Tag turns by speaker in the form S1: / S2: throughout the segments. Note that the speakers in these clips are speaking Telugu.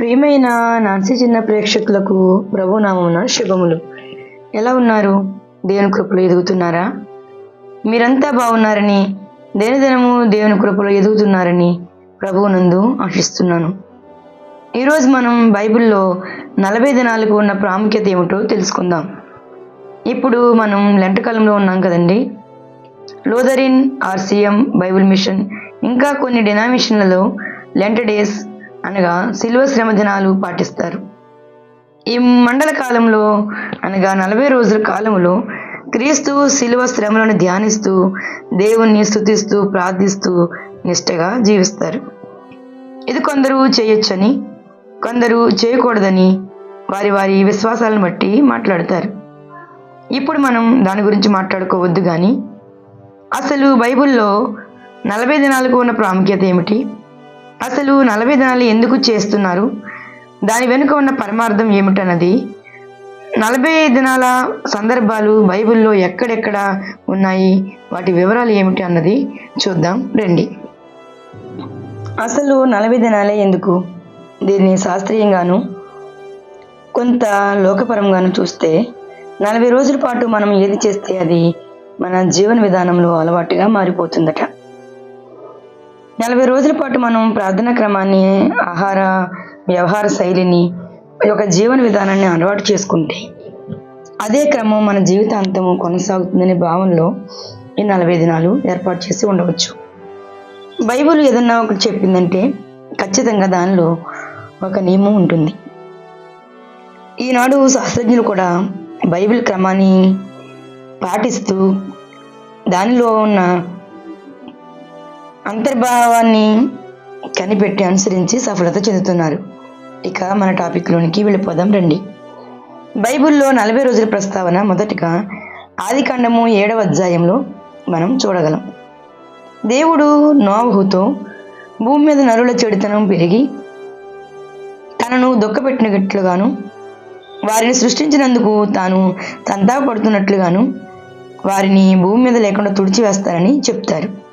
S1: ప్రియమైన నాన్సీ చిన్న ప్రేక్షకులకు ప్రభు శుభములు. ఎలా ఉన్నారు? దేవుని కృపలో ఎదుగుతున్నారా? మీరంతా బాగున్నారని దినదినము దేవుని కృపలో ఎదుగుతున్నారని ప్రభువునందు ఆశిస్తున్నాను. ఈరోజు మనం బైబిల్లో నలభై దినాలకు ఉన్న ప్రాముఖ్యత ఏమిటో తెలుసుకుందాం. ఇప్పుడు మనం లెంటకాలంలో ఉన్నాం కదండి. లోదరిన్ ఆర్సిఎం బైబిల్ మిషన్ ఇంకా కొన్ని డినామినేషన్లలో లెంట డేస్ అనగా శిలువ శ్రమ దినాలు పాటిస్తారు. ఈ మండల కాలంలో అనగా నలభై రోజుల కాలంలో క్రీస్తు శిలువ శ్రమలను ధ్యానిస్తూ దేవుణ్ణి స్తుతిస్తూ ప్రార్థిస్తూ నిష్టగా జీవిస్తారు. ఇది కొందరు చేయొచ్చని కొందరు చేయకూడదని వారి వారి విశ్వాసాలను బట్టి మాట్లాడతారు. ఇప్పుడు మనం దాని గురించి మాట్లాడుకోవద్దు కానీ అసలు బైబిల్లో నలభై దినాలకు ఉన్న ప్రాముఖ్యత ఏమిటి? అసలు నలభై దినాలు ఎందుకు చేస్తున్నారు? దాని వెనుక ఉన్న పరమార్థం ఏమిటన్నది? నలభై దినాల సందర్భాలు బైబిల్లో ఎక్కడెక్కడ ఉన్నాయి? వాటి వివరాలు ఏమిటి అన్నది చూద్దాం. రండి. అసలు నలభై దినాలే ఎందుకు? దీన్ని శాస్త్రీయంగాను కొంత లోకపరంగాను చూస్తే నలభై రోజుల పాటు మనం ఏది చేస్తే అది మన జీవన విధానంలో అలవాటుగా మారిపోతుందట. నలభై రోజుల పాటు మనం ప్రార్థనా క్రమాన్ని ఆహార వ్యవహార శైలిని ఒక జీవన విధానాన్ని అలవాటు చేసుకుంటే అదే క్రమం మన జీవితాంతము కొనసాగుతుందనే భావనలో ఈ నలభై దినాలు ఏర్పాటు చేసి ఉండవచ్చు. బైబిల్ ఏదన్నా ఒకటి చెప్పిందంటే ఖచ్చితంగా దానిలో ఒక నియమం ఉంటుంది. ఈనాడు శాస్త్రజ్ఞులు కూడా బైబిల్ క్రమాన్ని పాటిస్తూ దానిలో ఉన్న అంతర్భావాన్ని కనిపెట్టి అనుసరించి సఫలత చెందుతున్నారు. ఇక మన టాపిక్లోనికి వెళ్ళిపోదాం రండి. బైబిల్లో నలభై రోజుల ప్రస్తావన మొదటిగా ఆదికాండము ఏడవ అధ్యాయంలో మనం చూడగలం. దేవుడు నోవహుతో భూమి మీద నరుల చెడుతనం పెరిగి తనను దుఃఖపెట్టినట్లుగాను వారిని సృష్టించినందుకు తాను తంతాపడుతున్నట్లుగాను వారిని భూమి మీద లేకుండా తుడిచివేస్తారని చెప్తారు.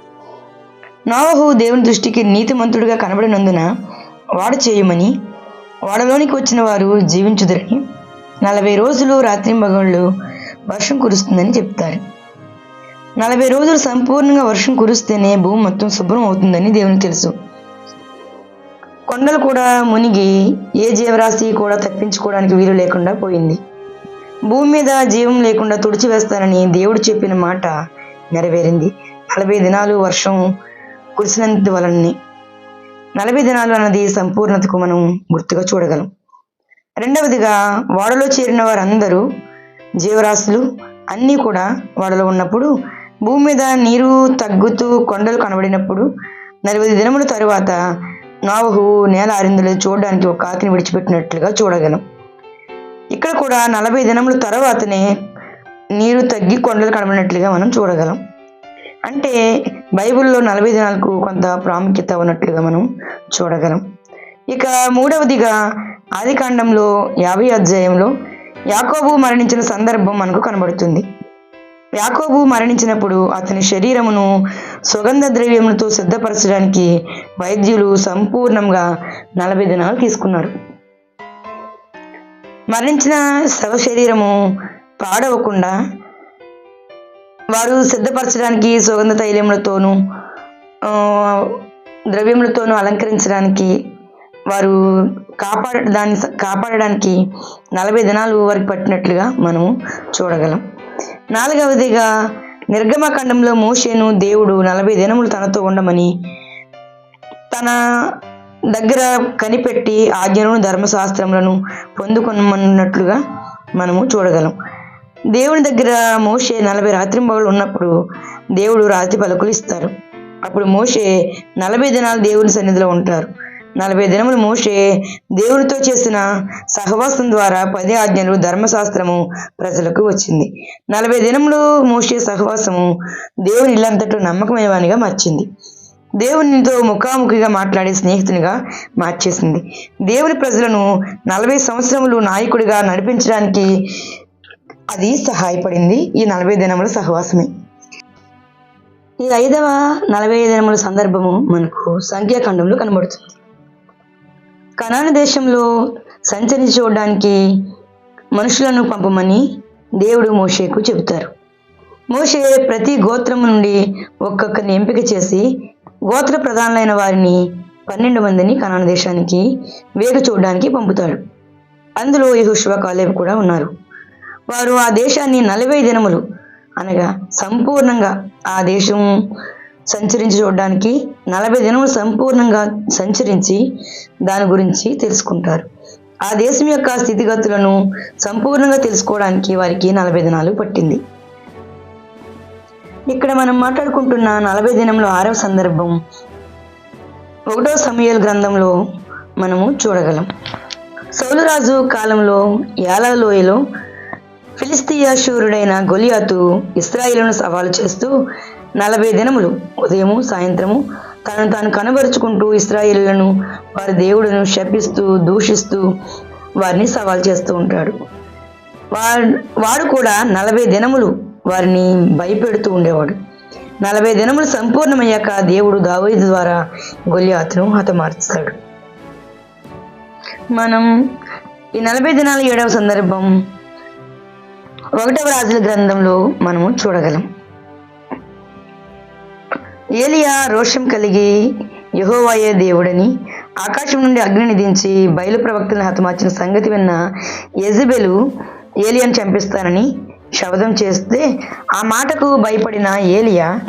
S1: నోవహు దేవుని దృష్టికి నీతిమంతుడిగా కనబడినందున వాడు చేయమని వాడలోనికి వచ్చిన వారు జీవించుదరని నలభై రోజులు రాత్రింబగళ్ళు వర్షం కురుస్తుందని చెప్తారు. నలభై రోజులు సంపూర్ణంగా వర్షం కురిస్తేనే భూమి మొత్తం శుభ్రం అవుతుందని దేవునికి తెలుసు. కొండలు కూడా మునిగి ఏ జీవరాశి కూడా తప్పించుకోవడానికి వీలు లేకుండా పోయింది. భూమి మీద జీవం లేకుండా తుడిచివేస్తానని దేవుడు చెప్పిన మాట నెరవేరింది. నలభై దినాలు వర్షం కురిసినందు వలనని నలభై దినాలు అన్నది సంపూర్ణతకు మనం గుర్తుగా చూడగలం. రెండవదిగా వాడలో చేరిన వారందరూ జీవరాశులు అన్నీ కూడా వాడలో ఉన్నప్పుడు భూమి మీద నీరు తగ్గుతూ కొండలు కనబడినప్పుడు నలభై దినముల తరువాత నావహు నేల ఆరిందలు చూడడానికి ఒక కాకిని విడిచిపెట్టినట్లుగా చూడగలం. ఇక్కడ కూడా నలభై దినముల తర్వాతనే నీరు తగ్గి కొండలు కనబడినట్లుగా మనం చూడగలం. అంటే బైబిల్లో నలభై దినాలకు కొంత ప్రాముఖ్యత ఉన్నట్లుగా మనం చూడగలం. ఇక మూడవదిగా ఆదికాండంలో యాభై అధ్యాయంలో యాకోబు మరణించిన సందర్భం మనకు కనబడుతుంది. యాకోబు మరణించినప్పుడు అతని శరీరమును సుగంధ ద్రవ్యములతో సిద్ధపరచడానికి వైద్యులు సంపూర్ణంగా నలభై దినాలు తీసుకున్నారు. మరణించిన శవ శరీరము పాడవకుండా వారు సిద్ధపరచడానికి సుగంధ తైలములతోనూ ద్రవ్యములతోనూ అలంకరించడానికి వారు కాపాడ దాన్ని కాపాడడానికి నలభై దినాలు వారికి పట్టినట్లుగా మనము చూడగలం. నాలుగవదిగా నిర్గమకాండంలో మోషేను దేవుడు నలభై దినములు తనతో ఉండమని తన దగ్గర కనిపెట్టి ఆజ్ఞలను ధర్మశాస్త్రములను పొందుకొనమన్నట్లుగా మనము చూడగలం. దేవుని దగ్గర మోషే నలభై రాత్రింబగలు ఉన్నప్పుడు దేవుడు రాత్రి పలుకులు ఇస్తారు. అప్పుడు మోషే నలభై దినాలు దేవుని సన్నిధిలో ఉంటారు. నలభై దినములు మోషే దేవునితో చేసిన సహవాసం ద్వారా పది ఆజ్ఞలు ధర్మశాస్త్రము ప్రజలకు వచ్చింది. నలభై దినములు మోషే సహవాసము దేవుని ఇల్లంతటా నమ్మకమైనవానిగా మార్చింది. దేవునితో ముఖాముఖిగా మాట్లాడే స్నేహితునిగా మార్చేసింది. దేవుని ప్రజలను నలభై సంవత్సరములు నాయకుడిగా నడిపించడానికి అది సహాయపడింది ఈ నలభై దినముల సహవాసమే. ఈ ఐదవ నలభై దినముల సందర్భము మనకు సంఖ్యాఖండంలో కనబడుతుంది. కనాన దేశంలో సంచరించి చూడడానికి మనుషులను పంపమని దేవుడు మోషేకు చెబుతారు. మోషే ప్రతి గోత్రం నుండి ఒక్కొక్కరిని ఎంపిక చేసి గోత్ర ప్రధానులైన వారిని పన్నెండు మందిని కనాన దేశానికి వేగ చూడడానికి పంపుతాడు. అందులో యెహోషువ కాలేబు కూడా ఉన్నారు. వారు ఆ దేశాన్ని నలభై దినములు అనగా సంపూర్ణంగా ఆ దేశం సంచరించి చూడడానికి నలభై దినములు సంపూర్ణంగా సంచరించి దాని గురించి తెలుసుకుంటారు. ఆ దేశం యొక్క స్థితిగతులను సంపూర్ణంగా తెలుసుకోవడానికి వారికి నలభై దినాలు పట్టింది. ఇక్కడ మనం మాట్లాడుకుంటున్న నలభై దినంలో ఆరవ సందర్భం ఒకటో సమయాల గ్రంథంలో మనము చూడగలం. సౌలరాజు కాలంలో యాలలోయలో లోయలో ఫిలిస్తీయ శూరుడైన గొలియాతు ఇస్రాయిలను సవాలు చేస్తూ నలభై దినములు ఉదయము సాయంత్రము తనను తాను కనబరుచుకుంటూ ఇస్రాయిలను వారి దేవుడును శపిస్తూ దూషిస్తూ వారిని సవాల్ చేస్తూ ఉంటాడు. వాడు వాడు కూడా నలభై దినములు వారిని భయపెడుతూ ఉండేవాడు. నలభై దినములు సంపూర్ణమయ్యాక దేవుడు దావీదు ద్వారా గొలియాతును హతమార్చుతాడు మనం ఈ నలభై దినాల ఏడవ సందర్భం ఒకటవ రాజుల గ్రంథంలో మనము చూడగలం. ఏలియా రోషం కలిగి యహోవాయే దేవుడని ఆకాశం నుండి అగ్నిని దించి బయలు ప్రవక్తలను హతమార్చిన సంగతి విన్న యజబెలు ఏలియాను చంపిస్తానని శబదం చేస్తే ఆ మాటకు భయపడిన ఏలియా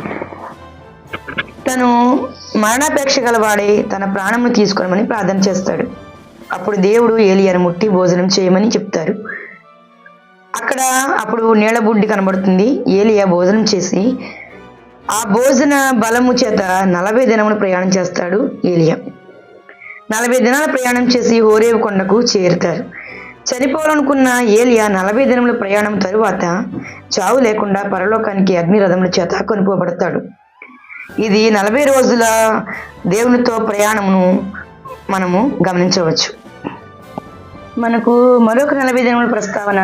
S1: తను మరణాపేక్ష గలవాడే తన ప్రాణమును తీసుకోనమని ప్రార్థన చేస్తాడు. అప్పుడు దేవుడు ఏలియాను ముట్టి భోజనం చేయమని చెప్తారు. అక్కడ అప్పుడు నీళ్ళబుడ్డి కనబడుతుంది. ఏలియా భోజనం చేసి ఆ భోజన బలము చేత నలభై దినములు ప్రయాణం చేస్తాడు ఏలియా. నలభై దినాల ప్రయాణం చేసి హోరేవు కొండకు చేరుతారు. చనిపోవాలనుకున్న ఏలియా నలభై దినముల ప్రయాణం తరువాత చావు లేకుండా పరలోకానికి అగ్నిరథముల చేత కొనుకోబడతాడు ఇది నలభై రోజుల దేవునితో ప్రయాణమును మనము గమనించవచ్చు. మనకు మరొక నలభై దినముల ప్రస్తావన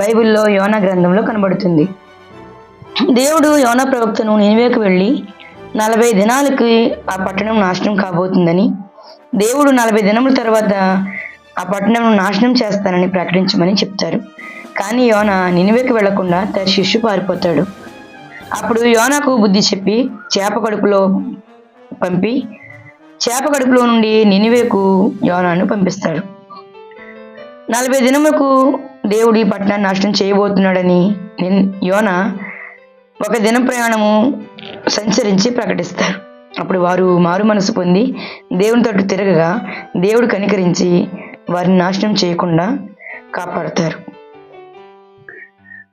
S1: బైబిల్లో యోన గ్రంథంలో కనబడుతుంది. దేవుడు యోన ప్రవక్తను నినివేకు వెళ్ళి నలభై దినాలకి ఆ పట్టణం నాశనం కాబోతుందని దేవుడు నలభై దినముల తర్వాత ఆ పట్టణం నాశనం చేస్తానని ప్రకటించమని చెప్తారు కానీ యోన నినివేకు వెళ్ళకుండా తన శిష్యు పారిపోతాడు. అప్పుడు యోనకు బుద్ధి చెప్పి చేప కడుపులో పంపి చేప కడుపులో నుండి నినివేకు యోనాను పంపిస్తాడు. నలభై దినములకు దేవుడు ఈ పట్టణాన్ని నాశనం చేయబోతున్నాడని నిన్- యోన ఒక దిన ప్రయాణము సంచరించి ప్రకటిస్తారు. అప్పుడు వారు మారు మనసు పొంది దేవుని తట్టు తిరగగా దేవుడు కనికరించి వారిని నాశనం చేయకుండా కాపాడుతారు.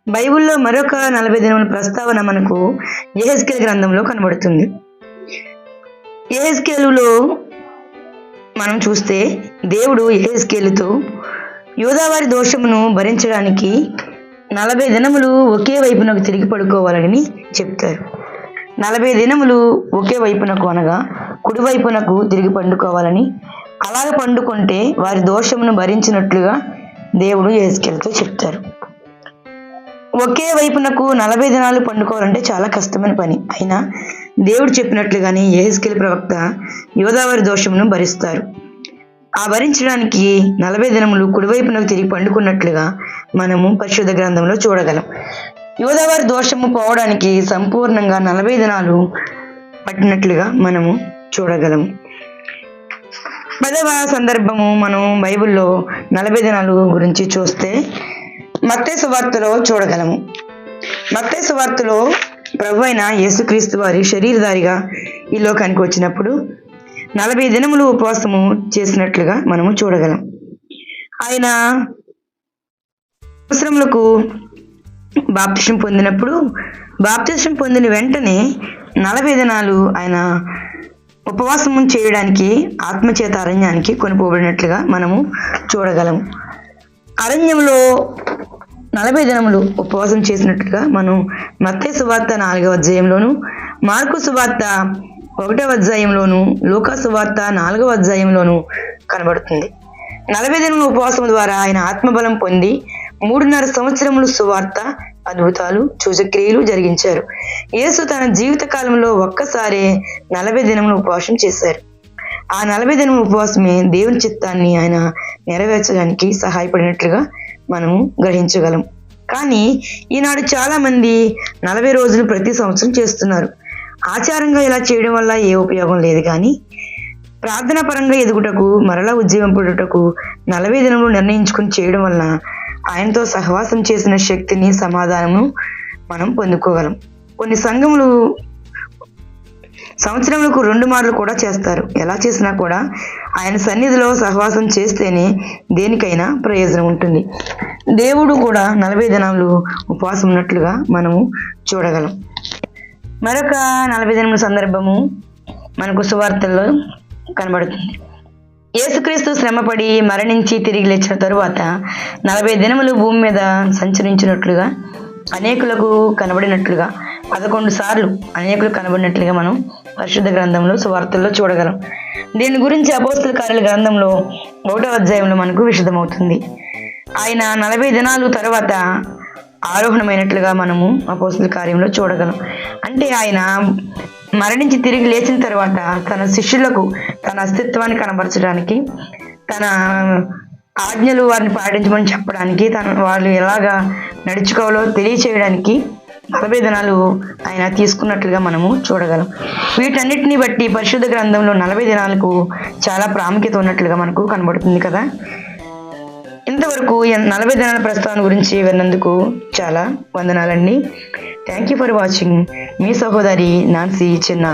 S1: బైబిల్లో మరొక నలభై దినముల ప్రస్తావన మనకు ఏహెస్కేల్ గ్రంథంలో కనబడుతుంది. ఏహెస్కేలులో మనం చూస్తే దేవుడు ఏహెస్కేలుతో యోదావారి దోషమును భరించడానికి నలభై దినములు ఒకే వైపునకు తిరిగి పడుకోవాలని చెప్తారు. నలభై దినములు ఒకే వైపునకు అనగా కుడివైపునకు తిరిగి పండుకోవాలని అలాగ పండుకుంటే వారి దోషమును భరించినట్లుగా దేవుడు ఏసుకెళ్తూ చెప్తారు. ఒకే వైపునకు నలభై దినాలు పండుకోవాలంటే చాలా కష్టమైన పని. అయినా దేవుడు చెప్పినట్లుగానే ఏహెస్కేల్ ప్రవక్త యోదావారి దోషమును భరిస్తారు. ఆ భరించడానికి నలభై దినములు కుడివైపునకు తిరిగి పండుకున్నట్లుగా మనము పరిశుద్ధ గ్రంథంలో చూడగలం. యోదావారి దోషము పోవడానికి సంపూర్ణంగా నలభై దినాలు పట్టినట్లుగా మనము చూడగలం. పదవ సందర్భము మనం బైబిల్లో నలభై దినాలు గురించి చూస్తే మత్తే సువార్తలో చూడగలము. మత్తే సువార్తలో ప్రభు అయిన యేసుక్రీస్తు వారి శరీరధారిగా ఈ లోకానికి వచ్చినప్పుడు నలభై దినములు ఉపవాసము చేసినట్లుగా మనము చూడగలం. ఆయన అవసరములకు బాప్తిషం పొందినప్పుడు బాప్తిషం పొందిన వెంటనే నలభై దినాలు ఆయన ఉపవాసము చేయడానికి ఆత్మచేత అరణ్యానికి కొనుకోబడినట్లుగా మనము చూడగలము. అరణ్యంలో నలభై దినములు ఉపవాసం చేసినట్లుగా మనం మత్తే సువార్త నాలుగవ అధ్యాయంలోను మార్కు సువార్త ఒకటవ అధ్యాయంలోను లూకా సువార్త నాలుగవ అధ్యాయంలోను కనబడుతుంది. నలభై దినముల ఉపవాసం ద్వారా ఆయన ఆత్మబలం పొంది మూడున్నర సంవత్సరములు సువార్త అద్భుతాలు సూచక్రియలు జరిగించారు. యేసు తన జీవిత కాలంలో ఒక్కసారే నలభై దినములు ఉపవాసం చేశారు. ఆ నలభై దినం ఉపవాసమే దేవుని చిత్తాన్ని ఆయన నెరవేర్చడానికి సహాయపడినట్లుగా మనము గ్రహించగలం. కానీ ఈనాడు చాలామంది నలభై రోజులు ప్రతి సంవత్సరం చేస్తున్నారు. ఆచారంగా ఇలా చేయడం వల్ల ఏ ఉపయోగం లేదు కానీ ప్రార్థన పరంగా ఎదుగుటకు మరలా ఉజ్జీవింపుటకు నలభై దినములు నిర్ణయించుకుని చేయడం వలన ఆయనతో సహవాసం చేసిన శక్తిని సమాధానము మనం పొందుకోగలం. కొన్ని సంఘములు సంవత్సరములకు రెండు మార్లు కూడా చేస్తారు. ఎలా చేసినా కూడా ఆయన సన్నిధిలో సహవాసం చేస్తేనే దేనికైనా ప్రయోజనం ఉంటుంది. దేవుడు కూడా నలభై దినాలు ఉపవాసం ఉన్నట్లుగా మనము చూడగలం. మరొక నలభై దినముల సందర్భము మనకు సువార్తల్లో కనబడుతుంది. యేసుక్రీస్తు శ్రమపడి మరణించి తిరిగి లేచిన తరువాత నలభై దినములు భూమి మీద సంచరించినట్లుగా అనేకులకు కనబడినట్లుగా పదకొండు సార్లు అనేకులు కనబడినట్లుగా మనం పరిశుద్ధ గ్రంథంలో సువార్తల్లో చూడగలం. దీని గురించి అపోస్తుల కార్యాల గ్రంథంలో ఒకటో అధ్యాయంలో మనకు విషదమవుతుంది ఆయన నలభై దినాలు తర్వాత ఆరోహణమైనట్లుగా మనము అపోస్తుల కార్యంలో చూడగలం. అంటే ఆయన మరణించి తిరిగి లేచిన తర్వాత తన శిష్యులకు తన అస్తిత్వాన్ని కనబరచడానికి తన ఆజ్ఞలు వారిని పాటించమని చెప్పడానికి తన వాళ్ళు ఎలాగా నడుచుకోవాలో తెలియచేయడానికి నలభై దినాలు ఆయన తీసుకున్నట్లుగా మనము చూడగలం. వీటన్నిటిని బట్టి పరిశుద్ధ గ్రంథంలో నలభై దినాలకు చాలా ప్రాముఖ్యత ఉన్నట్లుగా మనకు కనబడుతుంది కదా? ఇంతవరకు నలభై దినాల ప్రస్తావన గురించి విన్నందుకు చాలా వందనాలండి. థ్యాంక్ యూ ఫర్ వాచింగ్ మీ సహోదరి నాన్సీ చిన్న.